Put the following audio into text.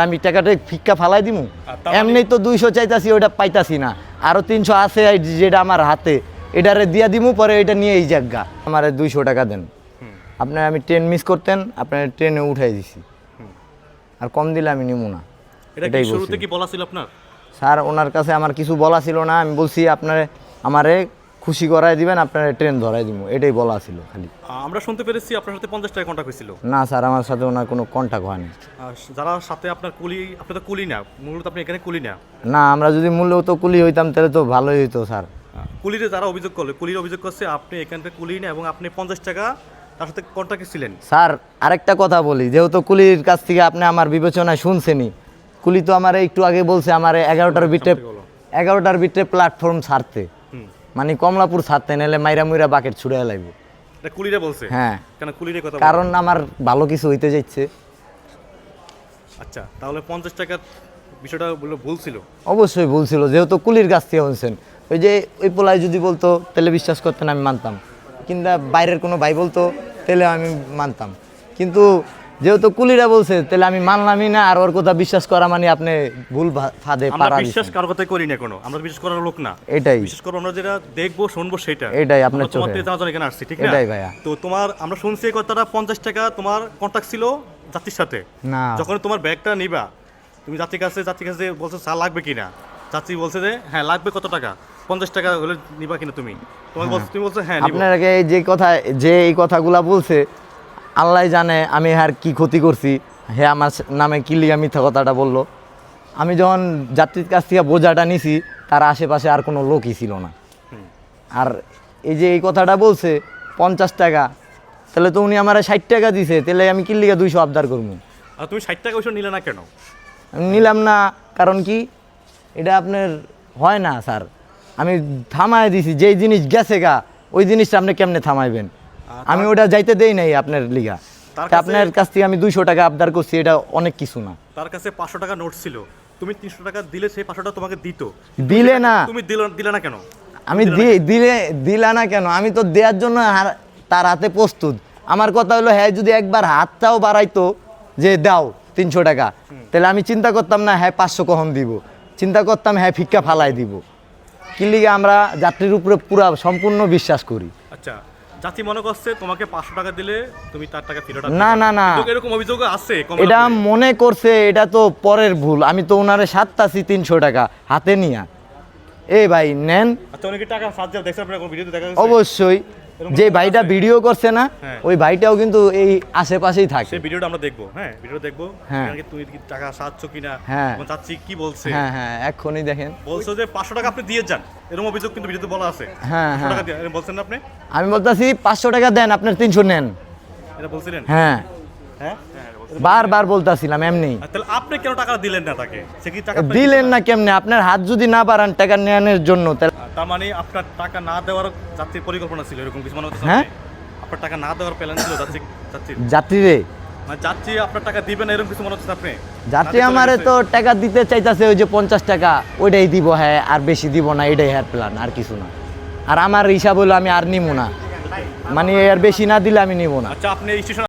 আমি টাকাটা ফিক্কা ফালাই দিমু। মানে- এমনি তো দুইশো চাইতাছি ওটা পাইতাছি না। আরও তিনশো আছে যেটা আমার হাতে এটারে দিয়া দিমু পরে এটা নিয়ে এই জায়গা আমার দুইশো টাকা দেন। আপনার আমি ট্রেন মিস করতেন আপনার ট্রেনে উঠাই দিছি। আর কম দিলে আমি নিমু না। এটাই শুরুতে বলছি। কি বলা ছিল আপনার? স্যার ওনার কাছে আমার কিছু বলা ছিল না আমি বলছি আপনারে আমারে খুশি করাই দিবেন আপনার ট্রেন ধরাই দিব এটাই বলা ছিল খালি। আমরা শুনতে পেরেছি আপনার সাথে পঞ্চাশ টাকা কন্ট্যাক্ট হয়েছিল। না স্যার আমার সাথে ওনার কোনো কন্ট্যাক্ট হয়নি। যারা সাথে আপনার কুলি আপনি তো কুলি না মূলত আপনি এখানে কুলি না। না আমরা যদি মূল্য তো কুলি হইতাম তাহলে তো ভালোই হইতো স্যার। কুলিরে যারা অভিযোগ করল কুলির অভিযোগ করছে আপনি এখানকার কুলি না এবং আপনি পঞ্চাশ টাকা তার সাথে কন্ট্যাক্টে ছিলেন। স্যার আরেকটা কথা বলি যেহেতু কুলির কাছ থেকে আপনি আমার বিবেচনায় শুনছেনই কুলি তো আমার একটু আগে বলছে আমার এগারোটার ভিতরে বলো। এগারোটার ভিতরে প্ল্যাটফর্ম ছাড়তে। মানে কমলাপুর ছাড়তে নাহলে মাইরা মুইরা বাকেট ছুড়ে লাগবে। এটা কুলিরে বলছে? হ্যাঁ। কেন কুলিরে কথা কারণ আমার ভালো কিছু হইতে যাচ্ছে আচ্ছা তাহলে পঞ্চাশ টাকার বিষয়টা বলল অবশ্যই ভুল ছিল যেহেতু কুলির কাছ থেকে শুনছেন ওই যে ওই পোলায় যদি বলতো তাহলে বিশ্বাস করতেন আমি মানতাম। কিংবা বাইরের কোনো ভাই বলতো তাহলে আমি মানতাম। কিন্তু যেহেতু কুলিরা বলছে তাহলে আমি মানলামই না আর ওর কথা বিশ্বাস করা মানে আপনি ভুল ফাঁদে আমরা পাড়া বিশ্বাস। কারও কথাই করি না কোনো আমরা বিশ্বাস করার লোক না। এটাই। বিশেষ করে আমরা যেটা দেখব শুনব সেটা। এটাই আপনার আমরা তোমার চোখে। থেকে জানার জন্য এখানে আসছি ঠিক না? এটাই ভাইয়া। তো তোমার আমরা শুনছি এই কথাটা পঞ্চাশ টাকা তোমার কন্ট্যাক্ট ছিল যাত্রীর সাথে। না। যখন তোমার ব্যাগটা নিবা তুমি যাত্রীর কাছে যাত্রীর কাছে বলছো চা লাগবে কিনা? যাত্রী বলছে যে হ্যাঁ লাগবে কত টাকা? পঞ্চাশ টাকা হলে নিবা কিনা তুমি? তোমার বলছো তুমি বলছো হ্যাঁ নিবো। আপনাকে এই যে কথা যে এই কথাগুলা বলছে আল্লাহ জানে আমি আর কি ক্ষতি করছি। হে আমার নামে কি লিগা মিথ্যা কথাটা বলল। আমি যখন যাত্রীর কাছ থেকে বোঝাটা নিছি তার আশেপাশে আর কোনো লোকই ছিল না। আর এই যে এই কথাটা বলছে পঞ্চাশ টাকা তাহলে তো উনি আমার ষাট টাকা দিছে তাহলে আমি কি লিগা দুইশো আবদার করব? আর তুমি ষাট টাকা ওইসব নিলে না কেন? নিলাম না কারণ কি? এটা আপনার হয় না স্যার। আমি থামায় দিছি যেই জিনিস গেছে গা ওই জিনিসটা আপনি কেমনে থামাইবেন? আমি ওটা যাইতে দেই নাই আপনার লিগা। আপনার কাছ থেকে আমি দুইশো টাকা আবদার করছি এটা অনেক কিছু না। তার কাছে পাঁচশো টাকা নোট ছিল। তুমি তিনশো টাকা দিলে সেই পাঁচশো টাকা তোমাকে দিত। দিলে না। তুমি দিলে না কেন? আমি দিলে দিলা না কেন? আমি তো দেওয়ার জন্য তার হাতে প্রস্তুত। আমার কথা হলো হ্যাঁ যদি একবার হাতটাও বাড়াইতো যে দাও তিনশো টাকা তাহলে আমি চিন্তা করতাম না হ্যাঁ পাঁচশো কখন দিব। চিন্তা করতাম হ্যাঁ ফিক্কা ফালাই দিব। কি লিগে আমরা যাত্রীর উপরে পুরা সম্পূর্ণ বিশ্বাস করি। আচ্ছা যাত্রী মনে করছে তোমাকে পাঁচশো টাকা দিলে তুমি তার টাকা ফেরত না না না। এরকম অভিযোগ আছে এটা মনে করছে এটা তো পরের ভুল। আমি তো ওনারে সাতটাছি তিনশো টাকা হাতে নিয়া। এই ভাই নেন। আচ্ছা অনেকে টাকা সাহায্য দেখছেন আপনার ভিডিওতে দেখা অবশ্যই। যে ভাইটা ভিডিও করছে না হ্যাঁ। ওই ভাইটাও কিন্তু এই আশেপাশেই থাকে। সেই ভিডিওটা আমরা দেখব হ্যাঁ ভিডিও দেখব। হ্যাঁ। তুমি টাকা সাহায্য কিনা হ্যাঁ। চাচ্ছি কি বলছে। হ্যাঁ হ্যাঁ এক্ষুনি দেখেন। বলছো যে পাঁচশো টাকা আপনি দিয়ে যান। এরকম অভিযোগ কিন্তু ভিডিওতে বলা আছে। হ্যাঁ, হ্যাঁ। টাকা দিয়ে এরকম বলছেন না আপনি? আমি বলতেছি পাঁচশো টাকা দেন আপনার তিনশো নেন। এটা বলছিলেন? হ্যাঁ। হ্যাঁ? বারবার বলতাছিলাম এমনি। তাহলে আপনি কেন টাকা দিলেন না তাকে? সে কি টাকা দিলেন না? কেমনে? আপনার হাত যদি না বাড়ান টাকা নেওয়ানোর জন্য তাহলে তার মানে আপনার টাকা না দেওয়ার যাত্রীর পরিকল্পনা ছিল এরকম কিছু মনে হচ্ছে হ্যাঁ? আপনার টাকা না দেওয়ার প্ল্যান ছিল যাত্রী যাত্রীর? যাত্রীরে মানে যাত্রী আপনার টাকা দিবেন না এরকম কিছু মনে হচ্ছে আপনি যাত্রী আমারে তো টাকা দিতে চাইতাছে ওই যে পঞ্চাশ টাকা ওইটাই দিব হ্যাঁ আর বেশি দিব না এটাই হ্যাঁ প্ল্যান আর কিছু না। আর আমার হিসাব হলো আমি আর নিবো না। মানে এর বেশি না দিলে আমি নিব না। আচ্ছা আপনি স্টেশন